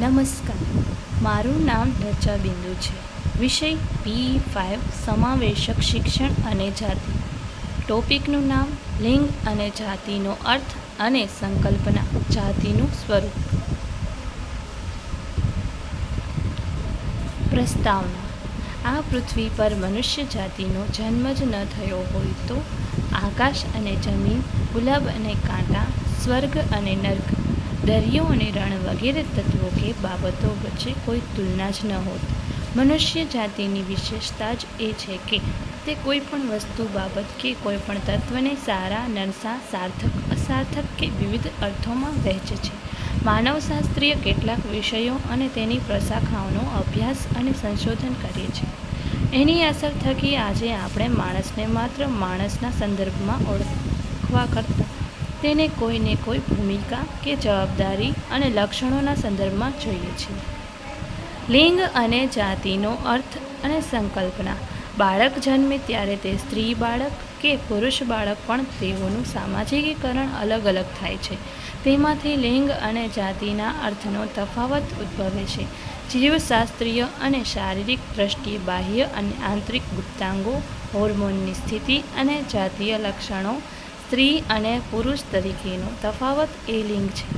નમસ્કાર. મારું નામ ઢચા બિંદુ છે. વિષય પી ફાઇવ, સમાવેશક શિક્ષણ અને જાતિ. ટોપિકનું નામ લિંગ અને જાતિનો અર્થ અને સંકલ્પના જાતિનું સ્વરૂપ. પ્રસ્તાવના. આ પૃથ્વી પર મનુષ્ય જાતિનો જન્મ જ ન થયો હોય તો આકાશ અને જમીન, ગુલાબ અને કાંટા, સ્વર્ગ અને નર્ક દરિયો અને રણ વગેરે તત્વો કે બાબતો વચ્ચે કોઈ તુલના જ ન હોત. મનુષ્ય જાતિની વિશેષતા જ એ છે કે તે કોઈ પણ વસ્તુ બાબત કે કોઈ પણ તત્વને સારા, નરસા, સાર્થક, અસાર્થક કે વિવિધ અર્થોમાં વહેંચે છે. માનવશાસ્ત્રીય કેટલાક વિષયો અને તેની પ્રશાખાઓનો અભ્યાસ અને સંશોધન કરે છે એની અસર થકી આજે આપણે માણસને માત્ર માણસના સંદર્ભમાં ઓળખવા કરતાં તેને કોઈને કોઈ ભૂમિકા કે જવાબદારી અને લક્ષણોના સંદર્ભમાં જોઈએ છીએ લિંગ અને જાતિનો અર્થ અને સંકલ્પના. બાળક જન્મે ત્યારે તે સ્ત્રી બાળક કે પુરુષ બાળક પણ તેઓનું સામાજિકીકરણ અલગ અલગ થાય છે. તેમાંથી લિંગ અને જાતિના અર્થનો તફાવત ઉદ્ભવે છે. જીવશાસ્ત્રીય અને શારીરિક દ્રષ્ટિએ બાહ્ય અને આંતરિક ગુપ્તાંગો, હોર્મોનની સ્થિતિ અને જાતીય લક્ષણો સ્ત્રી અને પુરુષ તરીકેનો તફાવત એ લિંગ છે.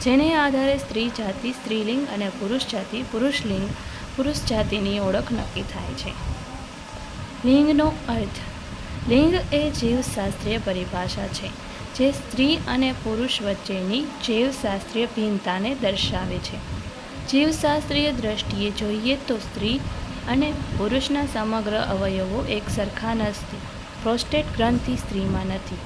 જેને આધારે સ્ત્રી જાતિ, સ્ત્રીલિંગ અને પુરુષ જાતિ પુરુષલિંગ પુરુષ જાતિની ઓળખ નક્કી થાય છે. લિંગનો અર્થ. લિંગ એ જીવશાસ્ત્રીય પરિભાષા છે, જે સ્ત્રી અને પુરુષ વચ્ચેની જીવશાસ્ત્રીય ભિન્નતાને દર્શાવે છે. જીવશાસ્ત્રીય દ્રષ્ટિએ જોઈએ તો સ્ત્રી અને પુરુષના સમગ્ર અવયવો એક સરખા નથી. પ્રોસ્ટેટ ગ્રંથિ સ્ત્રીમાં નથી.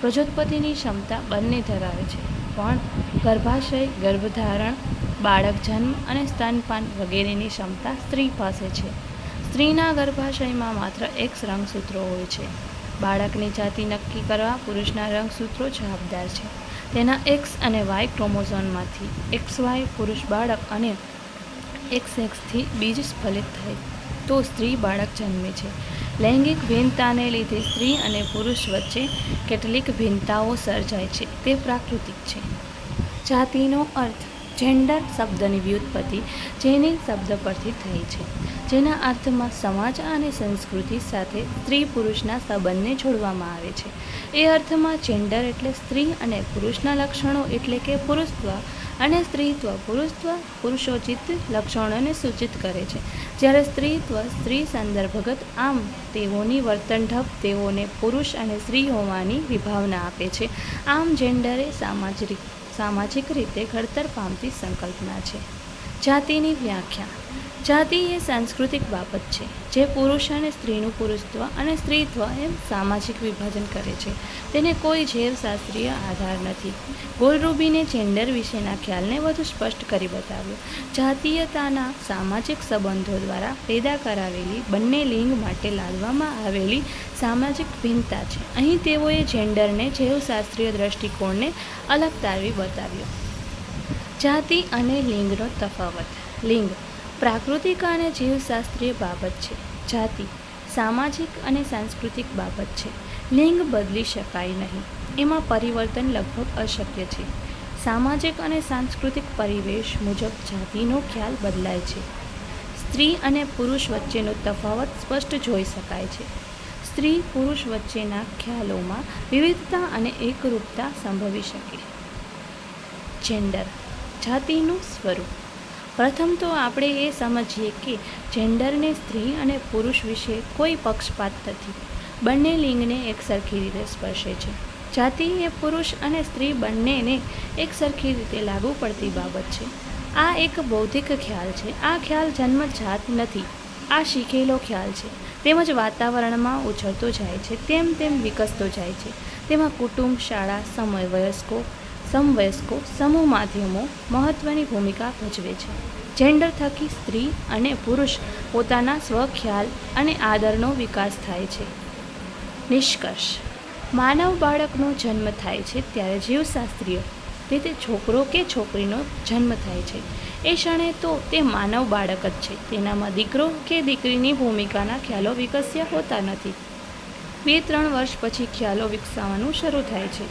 પ્રજોત્પત્તિની ક્ષમતા બંને ધરાવે છે. પણ ગર્ભાશય, ગર્ભધારણ, બાળક જન્મ અને સ્તનપાન વગેરેની ક્ષમતા સ્ત્રી પાસે છે. સ્ત્રીના ગર્ભાશયમાં માત્ર એક્સ રંગસૂત્રો હોય છે. બાળકની જાતિ નક્કી કરવા પુરુષના રંગસૂત્રો જવાબદાર છે. તેના એક્સ અને વાય ક્રોમોઝોનમાંથી એક્સ વાય પુરુષ બાળક અને એક્સ એક્સથી બીજ સ્ફલિત થાય. તો સ્ત્રી બાળક જન્મે છે. લૈંગિક ભિન્નતાને લીધે સ્ત્રી અને પુરુષ વચ્ચે કેટલીક ભિન્નતાઓ સર્જાય છે. તે પ્રાકૃતિક છે. જાતિનો અર્થ જેન્ડર શબ્દની વ્યુત્પત્તિ જેની શબ્દ પરથી થઈ છે. જેના અર્થમાં સમાજ અને સંસ્કૃતિ સાથે સ્ત્રી પુરુષના સંબંધને જોડવામાં આવે છે. એ અર્થમાં જેન્ડર એટલે સ્ત્રી અને પુરુષના લક્ષણો એટલે કે પુરુષત્વ અને સ્ત્રીત્વ પુરુષત્વ પુરુષોચિત લક્ષણોને સૂચિત કરે છે. જ્યારે સ્ત્રીત્વ સ્ત્રી સંદર્ભગત આમ તેઓની વર્તનઢબ તેઓને પુરુષ અને સ્ત્રી હોવાની વિભાવના આપે છે. આમ જેન્ડરે સામાજિક સામાજિક રીતે ઘડતર પામતી સંકલ્પના છે. જાતિની વ્યાખ્યા. જાતિ એ સાંસ્કૃતિક બાબત છે, જે પુરુષ અને સ્ત્રીનું પુરુષત્વ અને સ્ત્રીત્વ એમ સામાજિક વિભાજન કરે છે. તેને કોઈ જૈવશાસ્ત્રીય આધાર નથી. ગોલરૂબીને જેન્ડર વિશેના ખ્યાલને વધુ સ્પષ્ટ કરી બતાવ્યો. જાતીયતાના સામાજિક સંબંધો દ્વારા પેદા કરાવેલી બંને લિંગ માટે લાદવામાં આવેલી સામાજિક ભિન્નતા છે. અહીં તેઓએ જેન્ડરને જૈવશાસ્ત્રીય દ્રષ્ટિકોણને અલગ તારવી બતાવ્યો. જાતિ અને લિંગનો તફાવત. લિંગ પ્રાકૃતિક અને જીવશાસ્ત્રીય બાબત છે. જાતિ, સામાજિક અને સાંસ્કૃતિક બાબત છે. લિંગ બદલી શકાય નહીં. એમાં પરિવર્તન લગભગ અશક્ય છે. સામાજિક અને સાંસ્કૃતિક પરિવેશ મુજબ જાતિનો ખ્યાલ બદલાય છે. સ્ત્રી અને પુરુષ વચ્ચેનો તફાવત સ્પષ્ટ જોઈ શકાય છે. સ્ત્રી પુરુષ વચ્ચેના ખ્યાલોમાં વિવિધતા અને એકરૂપતા સંભવી શકે. જેન્ડર, જાતિનું સ્વરૂપ. પ્રથમ તો આપણે એ સમજીએ કે જેન્ડરને સ્ત્રી અને પુરુષ વિશે કોઈ પક્ષપાત નથી. બંને લિંગને એક સરખી રીતે સ્પર્શે છે. જાતિ એ પુરુષ અને સ્ત્રી બંનેને એક સરખી રીતે લાગુ પડતી બાબત છે. આ એક બૌદ્ધિક ખ્યાલ છે. આ ખ્યાલ જન્મજાત નથી. આ શીખેલો ખ્યાલ છે. તેમજ વાતાવરણમાં ઉછળતો જાય છે. તેમ તેમ વિકસતો જાય છે. તેમાં કુટુંબ, શાળા સમય વયસ્કો સમવયસ્કો સમૂહ માધ્યમો મહત્ત્વની ભૂમિકા ભજવે છે. જેન્ડર થકી સ્ત્રી અને પુરુષ પોતાના સ્વખ્યાલ અને આદરનો વિકાસ થાય છે. નિષ્કર્ષ. માનવ બાળકનો જન્મ થાય છે ત્યારે જીવશાસ્ત્રીય રીતે છોકરો કે છોકરીનો જન્મ થાય છે. એ ક્ષણે તો તે માનવ બાળક જ છે. તેનામાં દીકરો કે દીકરીની ભૂમિકાના ખ્યાલો વિકસ્યા હોતા નથી. બે ત્રણ વર્ષ પછી ખ્યાલો વિકસાવવાનું શરૂ થાય છે.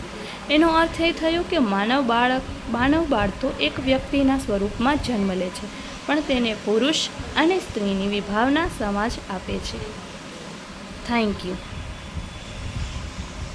એનો અર્થ એ થયો કે માનવ બાળક, માનવ બાળ તો એક વ્યક્તિના સ્વરૂપમાં જન્મ લે છે, પણ તેને પુરુષ અને સ્ત્રીની વિભાવના સમાજ આપે છે. Thank you